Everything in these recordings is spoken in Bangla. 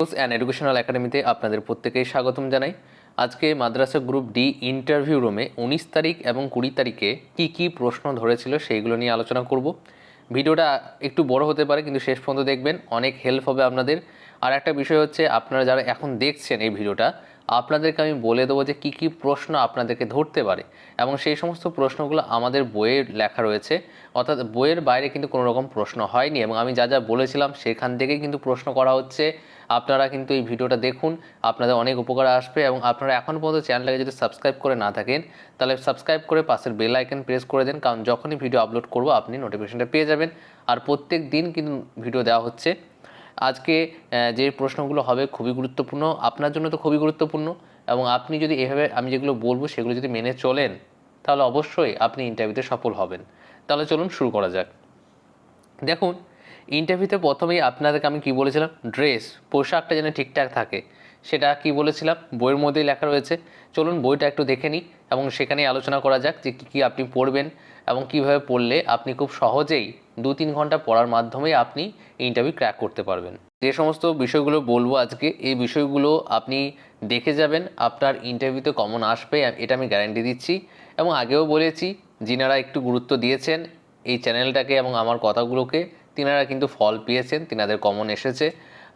কোর্স অ্যান্ড এডুকেশনাল একাডেমিতে আপনাদের প্রত্যেকেই স্বাগতম জানাই। আজকে মাদ্রাসা গ্রুপ ডি ইন্টারভিউ রুমে উনিশ তারিখ এবং কুড়ি তারিখে কি কি প্রশ্ন ধরেছিল সেইগুলো নিয়ে আলোচনা করব। ভিডিওটা একটু বড় হতে পারে, কিন্তু শেষ পর্যন্ত দেখবেন, অনেক হেল্প হবে আপনাদের। আর একটা বিষয় হচ্ছে, আপনারা যারা এখন দেখছেন এই ভিডিওটা, আপনাদেরকে আমি বলে দেবো যে কী কী প্রশ্ন আপনাদেরকে ধরতে পারে। এবং সেই সমস্ত প্রশ্নগুলো আমাদের বইয়ে লেখা রয়েছে। অর্থাৎ বইয়ের বাইরে কিন্তু কোনো রকম প্রশ্ন হয়নি এবং আমি যা যা বলেছিলাম, সেখান থেকেই কিন্তু প্রশ্ন করা হচ্ছে। আপনারা কিন্তু এই ভিডিওটা দেখুন, আপনাদের অনেক উপকার আসবে এবং আপনারা এখন পর্যন্ত চ্যানেলটাকে যদি সাবস্ক্রাইব করে না থাকেন, তাহলে সাবস্ক্রাইব করে পাশের বেল আইকন প্রেস করে দেন, কারণ যখনই ভিডিও আপলোড করব, আপনি নোটিফিকেশনটা পেয়ে যাবেন। আর প্রত্যেক দিন কিন্তু ভিডিও দেওয়া হচ্ছে। আজকে যে প্রশ্নগুলো হবে খুবই গুরুত্বপূর্ণ, আপনার জন্য তো খুবই গুরুত্বপূর্ণ এবং আপনি যদি এভাবে আমি যেগুলো বলব, সেগুলো যদি মেনে চলেন, তাহলে অবশ্যই আপনি ইন্টারভিউতে সফল হবেন। তাহলে চলুন শুরু করা যাক। দেখুন ইন্টারভিউতে প্রথমেই আপনাদেরকে আমি কি বলেছিলাম? ড্রেস পোশাকটা যেন ঠিকঠাক থাকে। সেটা কি বলেছিলাম? বইয়ের মধ্যেই লেখা রয়েছে। চলুন বইটা একটু দেখে নিই এবং সেখানেই আলোচনা করা যাক যে কী কী আপনি পড়বেন এবং কীভাবে পড়লে আপনি খুব সহজেই দু তিন ঘণ্টা পড়ার মাধ্যমেই আপনি ইন্টারভিউ ক্র্যাক করতে পারবেন। যে সমস্ত বিষয়গুলো বলব আজকে, এই বিষয়গুলো আপনি দেখে যাবেন, আপনার ইন্টারভিউতে কমন আসবে, এটা আমি গ্যারান্টি দিচ্ছি। এবং আগেও বলেছি, যিনারা একটু গুরুত্ব দিয়েছেন এই চ্যানেলটাকে এবং আমার কথাগুলোকে তিনারা কিন্তু ফল পেয়েছেন, তিনাদের কমন এসেছে।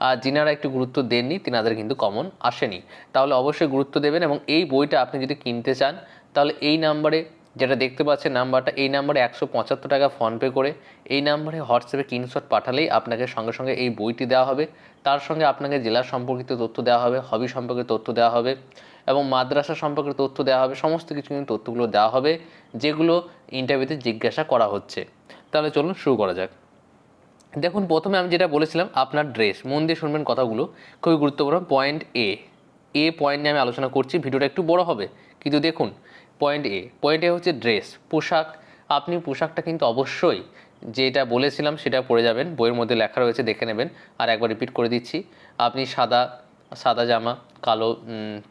আর যিনারা একটু গুরুত্ব দেননি, তিনাদের কিন্তু কমন আসেনি। তাহলে অবশ্যই গুরুত্ব দেবেন এবং এই বইটা আপনি যদি কিনতে চান, তাহলে এই নাম্বারে যেটা দেখতে পাচ্ছেন নাম্বারটা, এই নাম্বারে একশো পঁচাত্তর টাকা ফোনপে করে এই নাম্বারে হোয়াটসঅ্যাপে স্ক্রিনশট পাঠালেই আপনাকে সঙ্গে সঙ্গে এই বইটি দেওয়া হবে। তার সঙ্গে আপনাকে জেলা সম্পর্কিত তথ্য দেওয়া হবে, হবি সম্পর্কে তথ্য দেওয়া হবে এবং মাদ্রাসা সম্পর্কে তথ্য দেওয়া হবে, সমস্ত কিছু কিন্তু তথ্যগুলো দেওয়া হবে, যেগুলো ইন্টারভিউতে জিজ্ঞাসা করা হচ্ছে। তাহলে চলুন শুরু করা যাক। দেখুন, প্রথমে আমি যেটা বলেছিলাম, আপনার ড্রেস মন দিয়ে শুনবেন কথাগুলো। খুবই গুরুত্বপূর্ণ। পয়েন্ট এ এ পয়েন্ট নিয়ে আমি আলোচনা করছি, ভিডিওটা একটু বড় হবে। কিন্তু দেখুন পয়েন্ট এ পয়েন্ট এ হচ্ছে ড্রেস পোশাক। আপনি পোশাকটা কিন্তু অবশ্যই যেটা বলেছিলাম, সেটা পরে যাবেন। বইয়ের মধ্যে লেখা রয়েছে, দেখে নেবেন। আর একবার রিপিট করে দিচ্ছি। আপনি সাদা সাদা জামা, কালো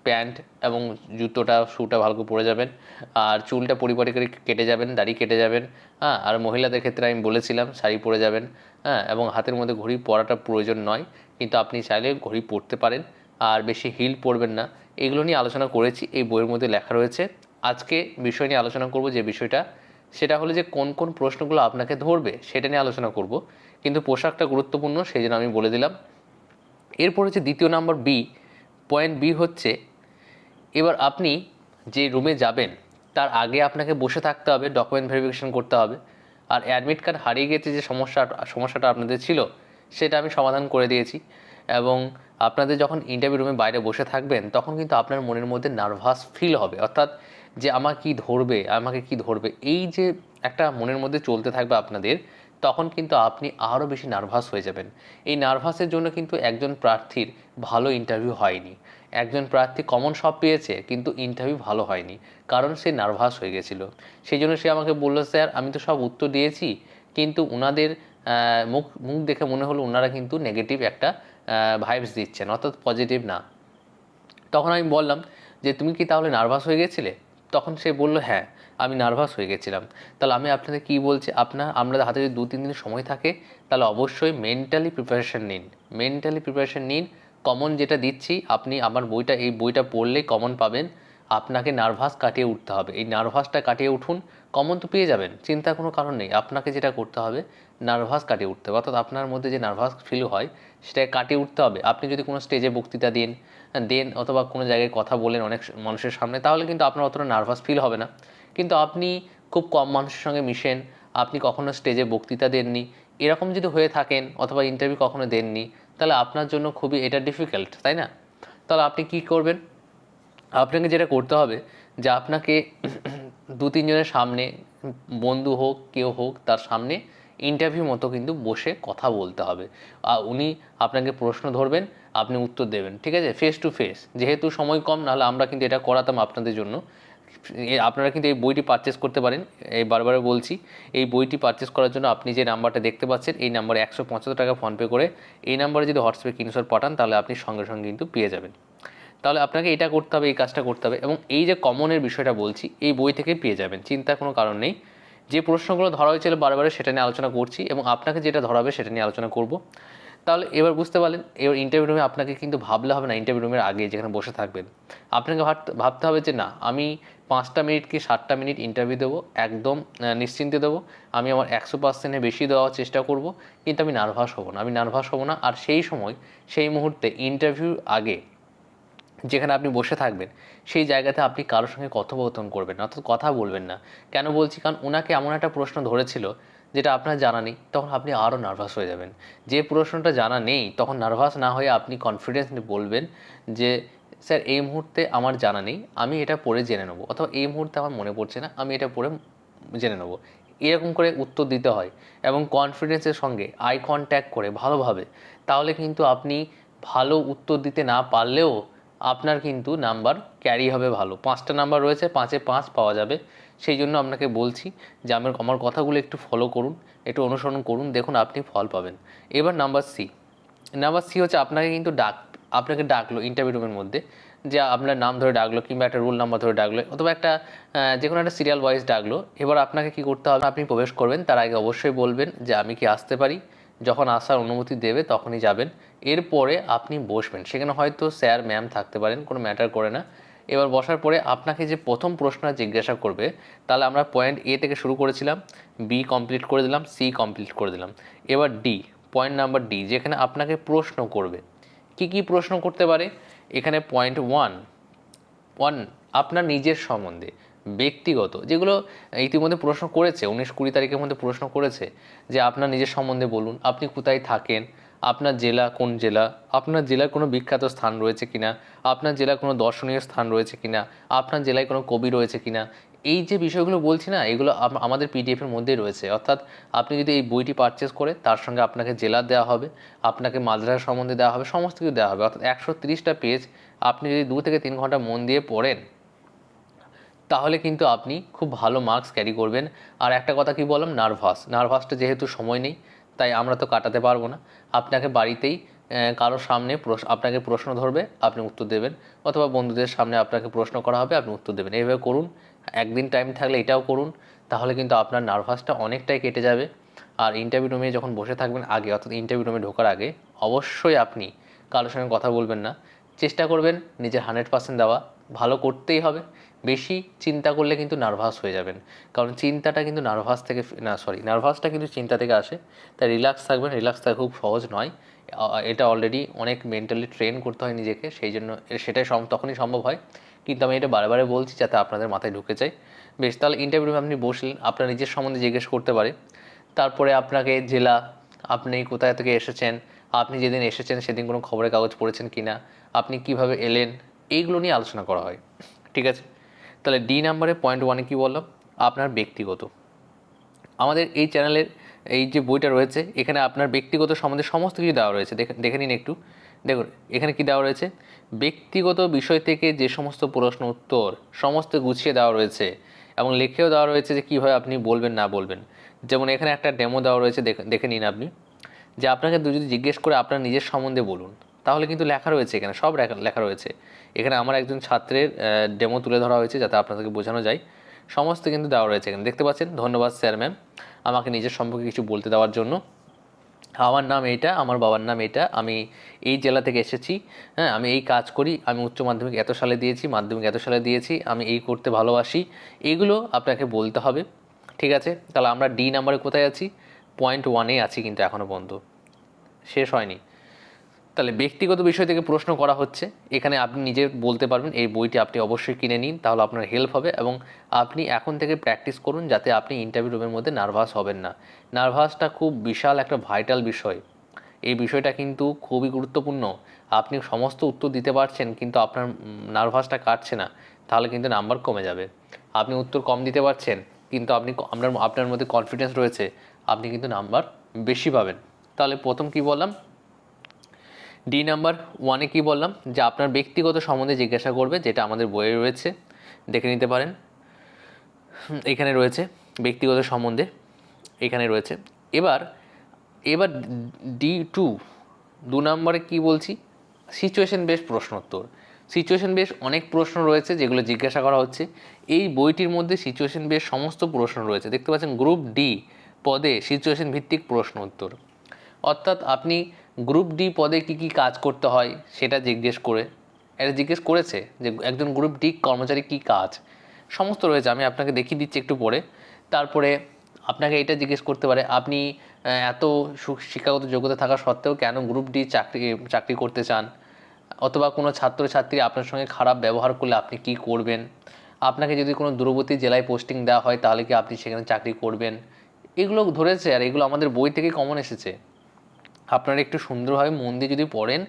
প্যান্ট এবং জুতোটা, শুটা ভালো করে পরে যাবেন। আর চুলটা পরিপাটি করে কেটে যাবেন, দাড়ি কেটে যাবেন হ্যাঁ? আর মহিলাদের ক্ষেত্রে আমি বলেছিলাম, শাড়ি পরে যাবেন হ্যাঁ? এবং হাতের মধ্যে ঘড়ি পরাটা প্রয়োজন নয়, কিন্তু আপনি চাইলে ঘড়ি পরতে পারেন। আর বেশি হিল পরবেন না। এগুলো নিয়ে আলোচনা করেছি, এই বইয়ের মধ্যে লেখা রয়েছে। আজকে বিষয় নিয়ে আলোচনা করব যে বিষয়টা, সেটা হলো যে কোন কোন প্রশ্নগুলো আপনাকে ধরবে, সেটা নিয়ে আলোচনা করব। কিন্তু পোশাকটা গুরুত্বপূর্ণ, সেই জন্য আমি বলে দিলাম। এরপর হচ্ছে দ্বিতীয় নাম্বার বি পয়েন্ট বি হচ্ছে, এবার আপনি যে রুমে যাবেন, তার আগে আপনাকে বসে থাকতে হবে ডকুমেন্ট ভেরিফিকেশন করতে হবে, আর অ্যাডমিট কার্ড হারিয়ে গেছে যে সমস্যা, সমস্যাটা আপনাদের ছিল, সেটা আমি সমাধান করে দিয়েছি, এবং আপনাদের যখন ইন্টারভিউ রুমে বাইরে বসে থাকবেন, তখন কিন্তু আপনার মনের মধ্যে নার্ভাস ফিল হবে, অর্থাৎ যে আমার কি ধরবে, আমাকে কি ধরবে, এই যে একটা মনের মধ্যে চলতে থাকবে আপনাদের তখন কিন্তু আপনি আরও বেশি নার্ভাস হয়ে যাবেন। এই নার্ভাসের জন্য কিন্তু একজন প্রার্থীর ভালো ইন্টারভিউ হয়নি। একজন প্রার্থী কমন সব পেয়েছে, কিন্তু ইন্টারভিউ ভালো হয়নি, কারণ সে নার্ভাস হয়ে গেছিল। সেই জন্য সে আমাকে বলল, স্যার, আমি তো সব উত্তর দিয়েছি, কিন্তু ওনাদের মুখ মুখ দেখে মনে হলো ওনারা কিন্তু নেগেটিভ একটা ভাইবস দিচ্ছেন, অর্থাৎ পজিটিভ না। তখন আমি বললাম, যে তুমি কি তাহলে নার্ভাস হয়ে গেছিলে? তখন সে বলল হ্যাঁ। আমি নার্ভাস হয়ে গেছিলাম। তাহলে আমি আপনাদের কি বলছি? আপনার আপনাদের হাতে যদি দু তিন দিন সময় থাকে, তাহলে অবশ্যই মেন্টালি প্রিপারেশান নিন। মেন্টালি প্রিপারেশান নিন। কমন যেটা দিচ্ছি, আপনি আমার বইটা, এই বইটা পড়লেই কমন পাবেন। আপনাকে নার্ভাস কাটিয়ে উঠতে হবে। এই নার্ভাসটা কাটিয়ে উঠুন কমন তো পেয়ে যাবেন চিন্তার কোনো কারণ নেই। আপনাকে যেটা করতে হবে নার্ভাস কাটিয়ে উঠতে হবে। অর্থাৎ আপনার মধ্যে যে নার্ভাস ফিল হয়, সেটাকে কাটিয়ে উঠতে হবে। আপনি যদি কোনো স্টেজে বক্তৃতা দিন, দেন অথবা কোনো জায়গায় কথা বলেন অনেক মানুষের সামনে, তাহলে কিন্তু আপনার অতটা নার্ভাস ফিল হবে না। কিন্তু আপনি খুব কম মানুষের সঙ্গে মিশেন। আপনি কখনো স্টেজে বক্তৃতা দেননি। এরকম যদি হয়ে থাকেন অথবা ইন্টারভিউ কখনো দেননি, তাহলে আপনার জন্য খুবই এটা ডিফিকাল্ট তাই না? তাহলে আপনি কি করবেন? আপনাকে যেটা করতে হবে যে আপনাকে দু তিনজনের সামনে, বন্ধু হোক, কেউ হোক, তার সামনে ইন্টারভিউ মতো কিন্তু বসে কথা বলতে হবে। আর উনি আপনাকে প্রশ্ন ধরবেন, আপনি উত্তর দেবেন, ঠিক আছে? ফেস টু ফেস যেহেতু সময় কম, নাহলে আমরা কিন্তু এটা করাতাম আপনাদের জন্য। আপনারা কিন্তু এই বইটি পারচেস করতে পারেন। এই বারবার বলছি, এই বইটি পারচেস করার জন্য আপনি যে নাম্বারটা দেখতে পাচ্ছেন, এই নাম্বারে একশো পঁচাত্তর টাকা ফোনপে করে এই নাম্বারে যদি হোয়াটসঅ্যাপে কিনশট পাঠান, তাহলে আপনি সঙ্গে সঙ্গে কিন্তু পেয়ে যাবেন। তাহলে আপনাকে এটা করতে হবে, এই কাজটা করতে হবে এবং এই যে কমনের বিষয়টা বলছি, এই বই থেকে পেয়ে যাবেন, চিন্তার কোনো কারণ নেই। যে প্রশ্নগুলো ধরা হয়েছিল বারবার সেটা নিয়ে আলোচনা করছি এবং আপনাকে যেটা ধরাবে সেটা নিয়ে আলোচনা করব। তাহলে এবার বুঝতে পারলেন, এবার ইন্টারভিউ রুমে আপনাকে কিন্তু ভাবলে হবে না ইন্টারভিউ রুমের আগে যেখানে বসে থাকবেন। আপনাকে ভাবতে হবে যে না, আমি পাঁচটা মিনিট কি সাতটা মিনিট ইন্টারভিউ দেবো, একদম নিশ্চিন্তে দেবো। আমি আমার একশো পার্সেন্টের বেশি দেওয়ার চেষ্টা করব, কিন্তু আমি নার্ভাস হব না। আমি নার্ভাস হব না, আর সেই সময়, সেই মুহূর্তে ইন্টারভিউ আগে যেখানে আপনি বসে থাকবেন, সেই জায়গাতে আপনি কারোর সঙ্গে কথোপকথন করবেন অর্থাৎ কথা বলবেন না। কেন বলছি? কারণ ওনাকে এমন একটা প্রশ্ন ধরেছিল যেটা আপনার জানা নেই, তখন আপনি আরও নার্ভাস হয়ে যাবেন। যে প্রশ্নটা জানা নেই, তখন নার্ভাস না হয়ে আপনি কনফিডেন্স বলবেন যে, স্যার, এই মুহূর্তে আমার জানা নেই, আমি এটা পড়ে জেনে নেব। অথবা, এই মুহূর্তে আমার মনে পড়ছে না, আমি এটা পড়ে জেনে নেব। এরকম করে উত্তর দিতে হয় এবং কনফিডেন্সের সঙ্গে আই কন্ট্যাক্ট করে ভালোভাবে। তাহলে কিন্তু আপনি ভালো উত্তর দিতে না পারলেও আপনার কিন্তু নাম্বার ক্যারি হবে ভালো। পাঁচটা নাম্বার রয়েছে, পাঁচে পাঁচ পাওয়া যাবে। সেই জন্য আপনাকে বলছি যে আমার আমার কথাগুলো একটু ফলো করুন, একটু অনুসরণ করুন, দেখুন আপনি ফল পাবেন। এবার নাম্বার সি নাম্বার সি হচ্ছে আপনাকে কিন্তু ডাক, আপনাকে ডাকলো ইন্টারভিউ রুমের মধ্যে যে আপনার নাম ধরে ডাকলো কিংবা একটা রোল নাম্বার ধরে ডাকলো অথবা একটা যে কোনো একটা সিরিয়াল ওয়াইজ ডাকলো, এবার আপনাকে কি করতে হবে? আপনি প্রবেশ করবেন, তার আগে অবশ্যই বলবেন যে আমি কি আসতে পারি। যখন আসার অনুমতি দেবে তখনই যাবেন। এরপরে আপনি বসবেন। সেখানে হয়তো স্যার ম্যাম থাকতে পারেন, কোনো ম্যাটার করে না। এবার বসার পরে আপনাকে যে প্রথম প্রশ্ন জিজ্ঞাসা করবে, তাহলে আমরা পয়েন্ট এ থেকে শুরু করেছিলাম বি কমপ্লিট করে দিলাম সি কমপ্লিট করে দিলাম। এবার ডি পয়েন্ট নাম্বার ডি যেখানে আপনাকে প্রশ্ন করবে। কি কি প্রশ্ন করতে পারে? এখানে পয়েন্ট ওয়ান ওয়ান আপনার নিজের সম্বন্ধে, ব্যক্তিগত, যেগুলো ইতিমধ্যে প্রশ্ন করেছে, উনিশ কুড়ি তারিখের মধ্যে প্রশ্ন করেছে, যে আপনার নিজের সম্বন্ধে বলুন, আপনি কোথায় থাকেন আপনার জেলা কোন জেলা? আপনার জেলার কোনো বিখ্যাত স্থান রয়েছে কিনা? আপনার জেলার কোনো দর্শনীয় স্থান রয়েছে কিনা? আপনার জেলায় কোনো কবি রয়েছে কিনা? এই যে বিষয়গুলো বলছি না, এগুলো আমাদের পিডিএফের মধ্যেই রয়েছে। অর্থাৎ আপনি যদি এই বইটি পারচেস করে, তার সঙ্গে আপনাকে জেলা দেওয়া হবে, আপনাকে মাদ্রাসা সম্বন্ধে দেওয়া হবে, সমস্ত কিছু দেওয়া হবে। অর্থাৎ একশো তিরিশটা পেজ আপনি যদি দু থেকে তিন ঘণ্টা মন দিয়ে পড়েন, তাহলে কিন্তু আপনি খুব ভালো মার্কস ক্যারি করবেন। আর একটা কথা কি বললাম? নার্ভাস নার্ভাসটা যেহেতু সময় নেই তাই আমরা তো কাটাতে পারব না। আপনাকে বাড়িতেই কারোর সামনে আপনাকে প্রশ্ন ধরবে, আপনি উত্তর দেবেন। অথবা বন্ধুদের সামনে আপনাকে প্রশ্ন করা হবে, আপনি উত্তর দেবেন। এইভাবে করুন। একদিন টাইম থাকলে এটাও করুন। তাহলে কিন্তু আপনার নার্ভাসটা অনেকটাই কেটে যাবে। আর ইন্টারভিউ রুমে যখন বসে থাকবেন আগে, অর্থাৎ ইন্টারভিউ রুমে ঢোকার আগে, অবশ্যই আপনি কারোর সঙ্গে কথা বলবেন না। চেষ্টা করবেন নিজের হান্ড্রেড পার্সেন্ট দেওয়া। ভালো করতেই হবে। বেশি চিন্তা করলে কিন্তু নার্ভাস হয়ে যাবেন। কারণ চিন্তাটা কিন্তু নার্ভাস থেকে না সরি নার্ভাসটা কিন্তু চিন্তা থেকে আসে। তাই রিল্যাক্স থাকবেন রিল্যাক্স থাকা খুব সহজ নয়। এটা অলরেডি অনেক মেন্টালি ট্রেন করতে হয় নিজেকে, সেই জন্য সেটাই তখনই সম্ভব হয়। কিন্তু আমি এটা বারে বারে বলছি যাতে আপনাদের মাথায় ঢুকে যায়। বেশ, তাহলে ইন্টারভিউ আপনি বসলেন, আপনার নিজের সম্বন্ধে জিজ্ঞেস করতে পারে। তারপরে আপনাকে জেলা, আপনি কোথায় থেকে এসেছেন, আপনি যেদিন এসেছেন সেদিন কোনো খবরের কাগজ পড়েছেন কিনা, আপনি কীভাবে এলেন, এইগুলো নিয়ে আলোচনা করা হয়। ঠিক আছে? তাহলে ডি নাম্বারে পয়েন্ট ওয়ানে কী বললাম? আপনার ব্যক্তিগত। আমাদের এই চ্যানেলের এই যে বইটা রয়েছে, এখানে আপনার ব্যক্তিগত সম্বন্ধে সমস্ত কিছু দেওয়া রয়েছে। দেখে নিন একটু। দেখুন, এখানে কি দেওয়া রয়েছে? ব্যক্তিগত বিষয় থেকে যে সমস্ত প্রশ্ন উত্তর, সমস্ত গুছিয়ে দেওয়া রয়েছে এবং লিখেও দেওয়া রয়েছে যে কীভাবে আপনি বলবেন, না বলবেন। যেমন এখানে একটা ডেমো দেওয়া রয়েছে, দেখে দেখে নিন আপনি। যে আপনাকে যদি জিজ্ঞেস করে আপনার নিজের সম্বন্ধে বলুন। তাহলে কিন্তু লেখা রয়েছে এখানে, সব লেখা রয়েছে। এখানে আমার একজন ছাত্রের ডেমো তুলে ধরা হয়েছে যাতে আপনাদেরকে বোঝানো যায়। সমস্ত কিন্তু দেওয়া রয়েছে এখানে, দেখতে পাচ্ছেন? ধন্যবাদ স্যার ম্যাম, আমাকে নিজের সম্পর্কে কিছু বলতে দেওয়ার জন্য। আমার নাম এইটা, আমার বাবার নাম এটা আমি এই জেলা থেকে এসেছি হ্যাঁ আমি এই কাজ করি, আমি উচ্চ মাধ্যমিক এত সালে দিয়েছি, মাধ্যমিক এত সালে দিয়েছি, আমি এই করতে ভালোবাসি। এইগুলো আপনাকে বলতে হবে, ঠিক আছে? তাহলে আমরা ডি নাম্বারে কোথায় আছি? পয়েন্ট ওয়ানে আছি কিন্তু এখনও পর্যন্ত। শেষ হয়নি। তাহলে ব্যক্তিগত বিষয় থেকে প্রশ্ন করা হচ্ছে, এখানে আপনি নিজে বলতে পারবেন, এই বইটি আপনি অবশ্যই কিনে নিন, তাহলে আপনার হেল্প হবে এবং আপনি এখন থেকে প্র্যাকটিস করুন যাতে আপনি ইন্টারভিউ রুমের মধ্যে নার্ভাস হবেন না। নার্ভাসটা খুব বিশাল একটা ভাইটাল বিষয়। এই বিষয়টা কিন্তু খুবই গুরুত্বপূর্ণ। আপনি সমস্ত উত্তর দিতে পারছেন, কিন্তু আপনার নার্ভাসটা কাটছে না, তাহলে কিন্তু নাম্বার কমে যাবে। আপনি উত্তর কম দিতে পারছেন, কিন্তু আপনি আপনার আপনার মধ্যে কনফিডেন্স রয়েছে, আপনি কিন্তু নাম্বার বেশি পাবেন। তাহলে প্রথম কি বললাম? ডি নাম্বার ওয়ানে কি বললাম? যে আপনার ব্যক্তিগত সম্বন্ধে জিজ্ঞাসা করবে, যেটা আমাদের বইয়ে রয়েছে। দেখে নিতে পারেন। এখানে রয়েছে ব্যক্তিগত সম্বন্ধে। এখানে রয়েছে। এবার এবার ডি টু দু নম্বরে কি বলছি? সিচুয়েশন বেশ প্রশ্নোত্তর। সিচুয়েশন বেশ অনেক প্রশ্ন রয়েছে যেগুলো জিজ্ঞাসা করা হচ্ছে। এই বইটির মধ্যে সিচুয়েশন বেশ সমস্ত প্রশ্ন রয়েছে। দেখতে পাচ্ছেন গ্রুপ ডি পদে সিচুয়েশন ভিত্তিক প্রশ্ন উত্তর অর্থাৎ আপনি গ্রুপ ডি পদে কি কি কাজ করতে হয় সেটা জিজ্ঞেস করে এটা জিজ্ঞেস করেছে যে একজন গ্রুপ ডি কর্মচারী কি কাজ, সমস্ত রয়েছে, আমি আপনাকে দেখিয়ে দিচ্ছি একটু পরে। তারপরে আপনাকে এটা জিজ্ঞেস করতে পারে, আপনি এত শিক্ষাগত যোগ্যতা থাকা সত্ত্বেও কেন গ্রুপ ডি চাকরি চাকরি করতে চান? অথবা কোনো ছাত্রছাত্রী আপনার সঙ্গে খারাপ ব্যবহার করলে আপনি কি করবেন? আপনাকে যদি কোনো দূরবর্তী জেলায় পোস্টিং দেওয়া হয়, তাহলে কি আপনি সেখানে চাকরি করবেন? এগুলো ধরেছে আর এগুলো আমাদের বই থেকে কমন এসেছে। আপনারা একটু সুন্দরভাবে মন দিয়ে যদি পড়েন,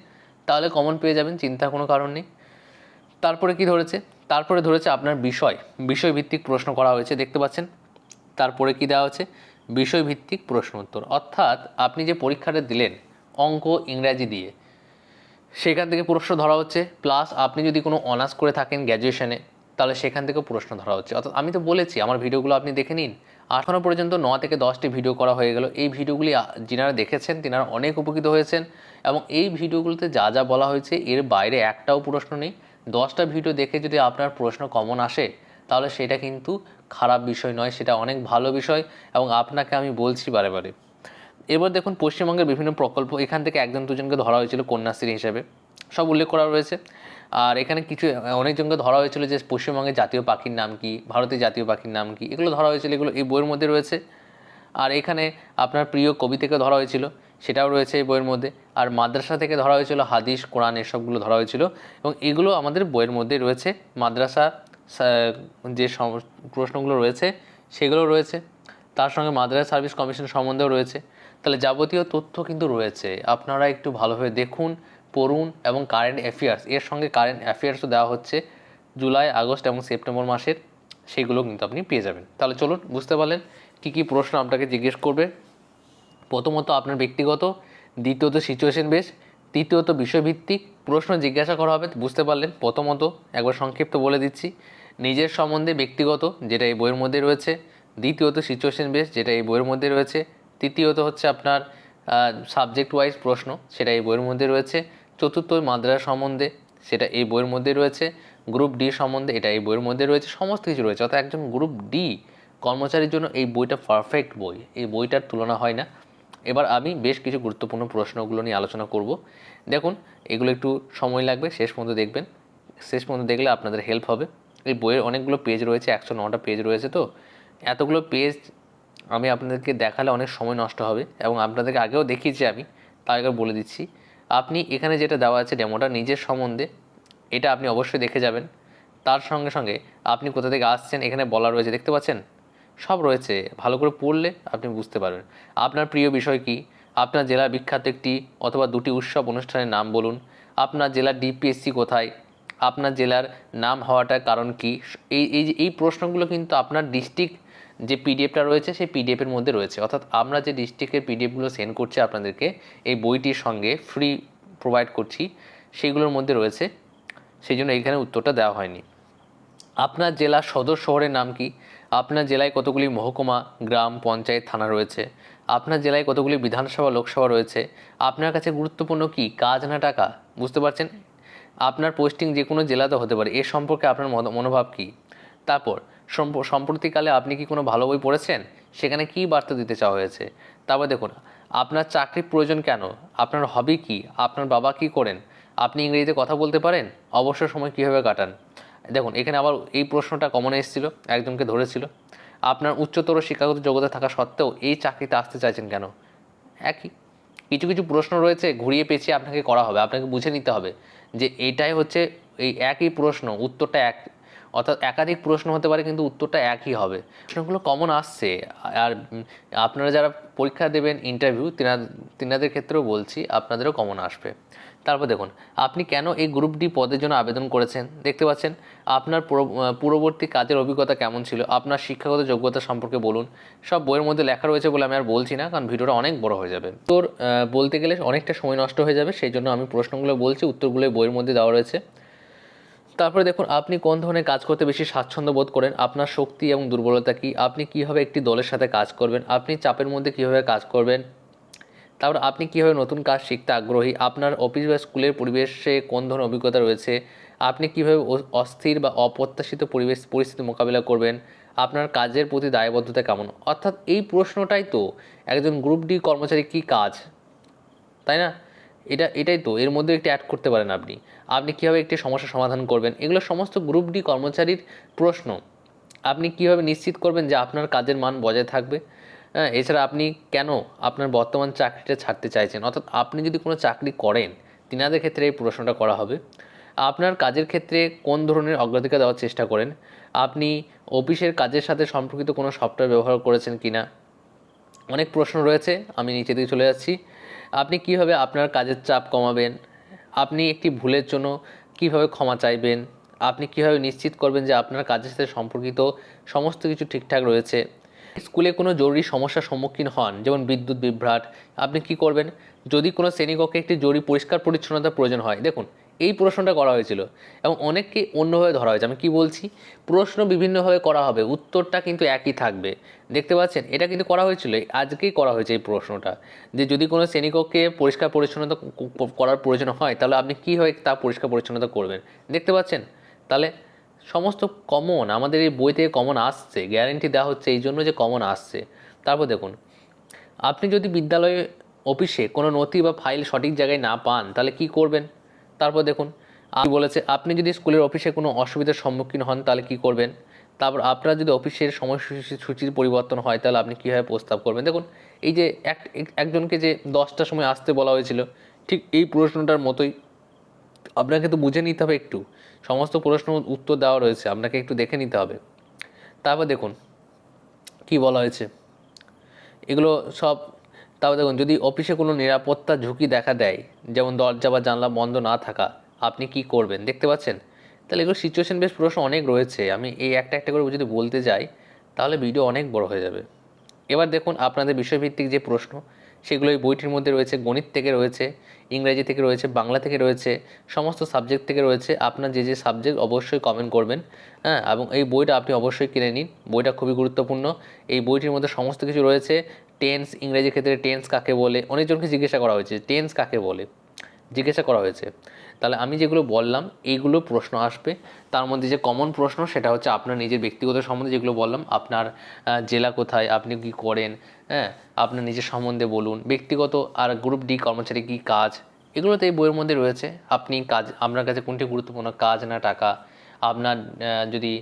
তাহলে কমন পেয়ে যাবেন, চিন্তার কোনো কারণ নেই। তারপরে কি ধরেছে? তারপরে ধরেছে আপনার বিষয়, বিষয়ভিত্তিক প্রশ্ন করা হয়েছে, দেখতে পাচ্ছেন? তারপরে কি দেওয়া হচ্ছে বিষয়ভিত্তিক প্রশ্ন উত্তর। অর্থাৎ আপনি যে পরীক্ষাটা দিলেন, অঙ্ক, ইংরাজি দিয়ে, সেখান থেকে প্রশ্ন ধরা হচ্ছে প্লাস আপনি যদি কোনো অনার্স করে থাকেন গ্র্যাজুয়েশনে তাহলে সেখান থেকেও প্রশ্ন ধরা হচ্ছে। অর্থাৎ আমি তো বলেছি, আমার ভিডিওগুলো আপনি দেখে নিন। এখনও পর্যন্ত ন থেকে দশটি ভিডিও করা হয়ে গেল। এই ভিডিওগুলি যিনারা দেখেছেন, তিনারা অনেক উপকৃত হয়েছেন এবং এই ভিডিওগুলোতে যা যা বলা হয়েছে, এর বাইরে একটাও প্রশ্ন নেই। দশটা ভিডিও দেখে যদি আপনার প্রশ্ন কমন আসে, তাহলে সেটা কিন্তু খারাপ বিষয় নয়, সেটা অনেক ভালো বিষয় এবং আপনাকে আমি বলছি বারে বারে। এবার দেখুন, পশ্চিমবঙ্গের বিভিন্ন প্রকল্প, এখান থেকে একজন দুজনকে ধরা হয়েছিল কন্যাশ্রী হিসেবে। সব উল্লেখ করা রয়েছে। আর এখানে কিছু, অনেকজনকে ধরা হয়েছিল যে পশ্চিমবঙ্গের জাতীয় পাখির নাম কি, ভারতের জাতীয় পাখির নাম কি, এগুলো ধরা হয়েছিল, এগুলো এই বইয়ের মধ্যে রয়েছে। আর এখানে আপনার প্রিয় কবি থেকে ধরা হয়েছিল, সেটাও রয়েছে এই বইয়ের মধ্যে। আর মাদ্রাসা থেকে ধরা হয়েছিল হাদিস, কোরআন, এসবগুলো ধরা হয়েছিল। এবং এগুলো আমাদের বইয়ের মধ্যে রয়েছে। মাদ্রাসা যে প্রশ্নগুলো রয়েছে সেগুলো রয়েছে। তার সঙ্গে মাদ্রাসা সার্ভিস কমিশন সম্বন্ধেও রয়েছে। তাহলে যাবতীয় তথ্য কিন্তু রয়েছে। আপনারা একটু ভালোভাবে দেখুন পড়ুন এবং কারেন্ট অ্যাফেয়ার্স এর সঙ্গে কারেন্ট অ্যাফেয়ার্সও দেওয়া হচ্ছে জুলাই, আগস্ট এবং সেপ্টেম্বর মাসের, সেগুলো কিন্তু আপনি পেয়ে যাবেন। তাহলে চলুন, বুঝতে পারলেন কী কী প্রশ্ন আপনাকে জিজ্ঞেস করবে। প্রথমত আপনার ব্যক্তিগত, দ্বিতীয়ত সিচুয়েশন বেস তৃতীয়ত বিষয়ভিত্তিক, প্রশ্ন জিজ্ঞাসা করা হবে, বুঝতে পারলেন। প্রথমত একবার সংক্ষিপ্ত বলে দিচ্ছি, নিজের সম্বন্ধে ব্যক্তিগত, যেটা এই বইয়ের মধ্যে রয়েছে। দ্বিতীয়ত সিচুয়েশন বেস যেটা এই বইয়ের মধ্যে রয়েছে। তৃতীয়ত হচ্ছে আপনার সাবজেক্ট ওয়াইজ প্রশ্ন, সেটা এই বইয়ের মধ্যে রয়েছে। চতুর্থ মাদ্রাসা সম্বন্ধে, সেটা এই বইয়ের মধ্যে রয়েছে। গ্রুপ ডি সম্বন্ধে, এটা এই বইয়ের মধ্যে রয়েছে। সমস্ত কিছু রয়েছে। অর্থাৎ একজন গ্রুপ ডি কর্মচারীর জন্য এই বইটা পারফেক্ট বই। এই বইটার তুলনা হয় না। এবার আমি বেশ কিছু গুরুত্বপূর্ণ প্রশ্নগুলো নিয়ে আলোচনা করব। দেখুন, এগুলো একটু সময় লাগবে। শেষ পর্যন্ত দেখবেন। শেষ পর্যন্ত দেখলে আপনাদের হেল্প হবে। এই বইয়ের অনেকগুলো পেজ রয়েছে, একশো নটা পেজ রয়েছে তো। এতগুলো পেজ আমি আপনাদেরকে দেখালে অনেক সময় নষ্ট হবে এবং আপনাদেরকে আগেও দেখিয়েছি আমি, তার আগে বলে দিচ্ছি। আপনি এখানে যেটা দেওয়া আছে ডেমোটা নিজের সম্বন্ধে, এটা আপনি অবশ্যই দেখে যাবেন। তার সঙ্গে সঙ্গে আপনি কোথা থেকে আসছেন, এখানে বলা রয়েছে, দেখতে পাচ্ছেন? সব রয়েছে, ভালো করে পড়লে আপনি বুঝতে পারবেন। আপনার প্রিয় বিষয় কি? আপনার জেলার বিখ্যাত একটি অথবা দুটি উৎসব অনুষ্ঠানের নাম বলুন। আপনার জেলার ডিপিএসসি কোথায়? আপনার জেলার নাম হওয়াটার কারণ কি? এই এই যে, এই প্রশ্নগুলো কিন্তু আপনার ডিস্ট্রিক্ট যে পিডিএফটা রয়েছে, সেই পিডিএফের মধ্যে রয়েছে। অর্থাৎ আমরা যে ডিস্ট্রিক্টের পিডিএফগুলো সেন্ড করছি আপনাদেরকে, এই বইটির সঙ্গে ফ্রি প্রোভাইড করছি সেইগুলোর মধ্যে রয়েছে। সেই জন্য এখানে উত্তরটা দেওয়া হয়নি। আপনার জেলার সদর শহরের নাম কি? আপনার জেলায় কতগুলি মহকুমা, গ্রাম, পঞ্চায়েত, থানা রয়েছে? আপনার জেলায় কতগুলি বিধানসভা, লোকসভা রয়েছে? আপনার কাছে গুরুত্বপূর্ণ কি? কাজ না টাকা? বুঝতে পারছেন? আপনার পোস্টিং যে কোনো জেলাতে হতে পারে। এ সম্পর্কে আপনার মনো- মনোভাব কি? তারপর সম্প্রতিকালে আপনি কি কোনো ভালো বই পড়েছেন? সেখানে কি বার্তা দিতে চাওয়া হয়েছে? তারপর দেখুন, আপনার চাকরির প্রয়োজন কেন? আপনার হবি কি? আপনার বাবা কি করেন? আপনি ইংরেজিতে কথা বলতে পারেন? অবসর সময় কীভাবে কাটান? দেখুন, এখানে আবার এই প্রশ্নটা কমন এসেছিল একজনকে ধরেছিল। আপনার উচ্চতর শিক্ষাগত যোগ্যতা থাকা সত্ত্বেও এই চাকরিতে আসতে চাইছেন কেন? একই। কিছু কিছু প্রশ্ন রয়েছে, ঘুরিয়ে পেঁচিয়ে আপনাকে করা হবে, আপনাকে বুঝে নিতে হবে যে এটাই হচ্ছে এই একই প্রশ্ন, উত্তরটা এক অর্থাৎ একাধিক প্রশ্ন হতে পারে, কিন্তু উত্তরটা একই হবে। প্রশ্নগুলো কমন আসছে। আর আপনারা যারা পরীক্ষা দেবেন ইন্টারভিউ তিনা, তিনাদের ক্ষেত্রেও বলছি, আপনাদেরও কমন আসবে। তারপর দেখুন, আপনি কেন এই গ্রুপ ডি পদের জন্য আবেদন করেছেন? দেখতে পাচ্ছেন, আপনার পূর্ববর্তী কাজের অভিজ্ঞতা কেমন ছিল? আপনার শিক্ষাগত যোগ্যতা সম্পর্কে বলুন। সব বইয়ের মধ্যে লেখা রয়েছে বলে আমি আর বলছি না, কারণ ভিডিওটা অনেক বড় হয়ে যাবে। তোর বলতে গেলে অনেকটা সময় নষ্ট হয়ে যাবে, সেই জন্য আমি প্রশ্নগুলো বলছি, উত্তরগুলো বইয়ের মধ্যে দেওয়া রয়েছে। তারপরে দেখুন, আপনি কোন ধরনের কাজ করতে বেশি স্বাচ্ছন্দ্য বোধ করেন? আপনার শক্তি এবং দুর্বলতা কি? আপনি কীভাবে একটি দলের সাথে কাজ করবেন? আপনি চাপের মধ্যে কীভাবে কাজ করবেন? তারপর আপনি কীভাবে নতুন কাজ শিখতে আগ্রহী? আপনার অফিস বা স্কুলের পরিবেশে কোন ধরনের অভিজ্ঞতা রয়েছে? আপনি কীভাবে অস্থির বা অপ্রত্যাশিত পরিবেশ, পরিস্থিতি মোকাবিলা করবেন? আপনার কাজের প্রতি দায়বদ্ধতা কেমন? অর্থাৎ এই প্রশ্নটাই তো একজন গ্রুপ ডি কর্মচারী কী কাজ? তাই না? এটা, এটাই তো, এর মধ্যে একটি অ্যাড করতে পারেন আপনি। আপনি কীভাবে একটি সমস্যার সমাধান করবেন, এগুলো সমস্ত গ্রুপ ডি কর্মচারীর প্রশ্ন। আপনি কীভাবে নিশ্চিত করবেন যে আপনার কাজের মান বজায় থাকবে? হ্যাঁ এছাড়া আপনি কেন আপনার বর্তমান চাকরিটা ছাড়তে চাইছেন? অর্থাৎ আপনি যদি কোনো চাকরি করেন, তিনাদের ক্ষেত্রে এই প্রশ্নটা করা হবে। আপনার কাজের ক্ষেত্রে কোন ধরনের অগ্রাধিকার দেওয়ার চেষ্টা করেন? আপনি অফিসের কাজের সাথে সম্পর্কিত কোনো সফটওয়্যার ব্যবহার করেছেন কি না অনেক প্রশ্ন রয়েছে, আমি নিচে দিকে চলে যাচ্ছি। আপনি কীভাবে আপনার কাজের চাপ কমাবেন? আপনি একটি ভুলের জন্য কীভাবে ক্ষমা চাইবেন? আপনি কীভাবে নিশ্চিত করবেন যে আপনার কাজের সাথে সম্পর্কিত সমস্ত কিছু ঠিকঠাক রয়েছে? স্কুলে কোনো জরুরি সমস্যার সম্মুখীন হন, যেমন বিদ্যুৎ বিভ্রাট, আপনি কি করবেন? যদি কোনো শ্রেণীকক্ষে একটি জরুরি পরিষ্কার পরিচ্ছন্নতার প্রয়োজন হয়, দেখুন এই প্রশ্নটা করা হয়েছিল এবং অনেককে অন্যভাবে ধরা হয়েছে। আমি কি বলছি? প্রশ্ন বিভিন্নভাবে করা হবে, উত্তরটা কিন্তু একই থাকবে। দেখতে পাচ্ছেন, এটা কিন্তু করা হয়েছিল, আজকেই করা হয়েছে এই প্রশ্নটা। যে যদি কোনো শ্রেণীকক্ষে পরিষ্কার পরিচ্ছন্নতা ক- করার প্রয়োজন হয়, তাহলে আপনি কীভাবে তা পরিষ্কার পরিচ্ছন্নতা করবেন? দেখতে পাচ্ছেন? তাহলে সমস্ত কমন আমাদের এই বই থেকে কমন আসছে গ্যারেন্টি দেওয়া হচ্ছে, এই জন্য যে কমন আসছে। তারপর দেখুন, আপনি যদি বিদ্যালয়ে অফিসে কোনো নথি বা ফাইল সঠিক জায়গায় না পান, তাহলে কি করবেন? তারপর দেখুন বলেছে, আপনি যদি স্কুলের অফিসে কোনো অসুবিধার সম্মুখীন হন, তাহলে কি করবেন? তারপর আপনার যদি অফিসের সময়সূচি সূচির পরিবর্তন হয়, তাহলে আপনি কীভাবে প্রস্তাব করবেন? দেখুন, এই যে এক- একজনকে যে দশটার সময় আসতে বলা হয়েছিল, ঠিক এই প্রশ্নটার মতোই আপনাকে তো বুঝে নিতে হবে একটু। সমস্ত প্রশ্ন উত্তর দেওয়া রয়েছে, আপনাকে একটু দেখে নিতে হবে। তারপর দেখুন, কি বলা হয়েছে? এগুলো সব তারপর দেখুন, যদি অফিসে কোনো নিরাপত্তা ঝুঁকি দেখা দেয়, যেমন দরজা বা জানলা বন্ধ না থাকা, আপনি কি করবেন? দেখতে পাচ্ছেন? তাহলে এগুলো সিচুয়েশন বেশ প্রশ্ন অনেক রয়েছে। আমি এই একটা একটা করে যদি বলতে যাই, তাহলে ভিডিও অনেক বড় হয়ে যাবে। এবার দেখুন, আপনাদের বিষয়ভিত্তিক যে প্রশ্ন, সেগুলো এই বইটির মধ্যে রয়েছে, গণিত থেকে রয়েছে, ইংরেজি থেকে রয়েছে, বাংলা থেকে রয়েছে, সমস্ত সাবজেক্ট থেকে রয়েছে। আপনার যে যে সাবজেক্ট অবশ্যই কমেন্ট করবেন হ্যাঁ? এবং এই বইটা আপনি অবশ্যই কিনে নিন। বইটা খুবই গুরুত্বপূর্ণ। এই বইটির মধ্যে সমস্ত কিছু রয়েছে। টেন্স ইংরেজি ক্ষেত্রে টেন্স কাকে বলে? অনেকজনকে জিজ্ঞাসা করা হয়েছে টেন্স কাকে বলে? জিজ্ঞাসা করা হয়েছে। তাহলে আমি যেগুলো বললাম এইগুলো প্রশ্ন আসবে। তার মধ্যে যে কমন প্রশ্ন, সেটা হচ্ছে আপনার নিজের ব্যক্তিগত সম্বন্ধে যেগুলো বললাম, আপনার জেলা কোথায়, আপনি কি করেন হ্যাঁ? আপনার নিজের সম্বন্ধে বলুন। ব্যক্তিগত আর গ্রুপ ডি কর্মচারী কী কাজ? এগুলো তো এই বইয়ের মধ্যে রয়েছে। আপনি কাজ, আপনার কাছে কোনটি গুরুত্বপূর্ণ? কাজ না টাকা? আপনার যদি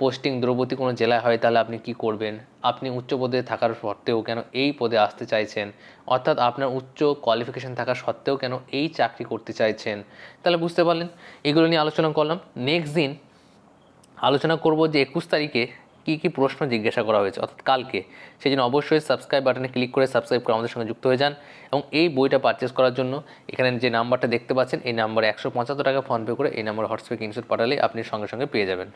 পোস্টিং দূরবর্তী কোনো জেলায় হয়, তাহলে আপনি কি করবেন? আপনি উচ্চ পদে থাকার সত্ত্বেও কেন এই পদে আসতে চাইছেন? অর্থাৎ আপনার উচ্চ কোয়ালিফিকেশান থাকা সত্ত্বেও কেন এই চাকরি করতে চাইছেন? তাহলে বুঝতে পারলেন? এগুলো নিয়ে আলোচনা করলাম। নেক্সট দিন আলোচনা করব যে একুশ তারিখে কী কি প্রশ্ন জিজ্ঞাসা করা হয়েছে, অর্থাৎ কালকে। সেই জন্য অবশ্যই সাবস্ক্রাইব বাটনে ক্লিক করে সাবস্ক্রাইব করে আমাদের সঙ্গে যুক্ত হয়ে যান এবং এই বইটা পারচেস করার জন্য এখানে যে নাম্বারটা দেখতে পাচ্ছেন, এই নাম্বারে একশো পঁচাত্তর টাকা ফোনপে করে এই নাম্বার হোয়াটসঅ্যাপে ইনস্যুট পাঠালে আপনি সঙ্গে সঙ্গে পেয়ে যাবেন।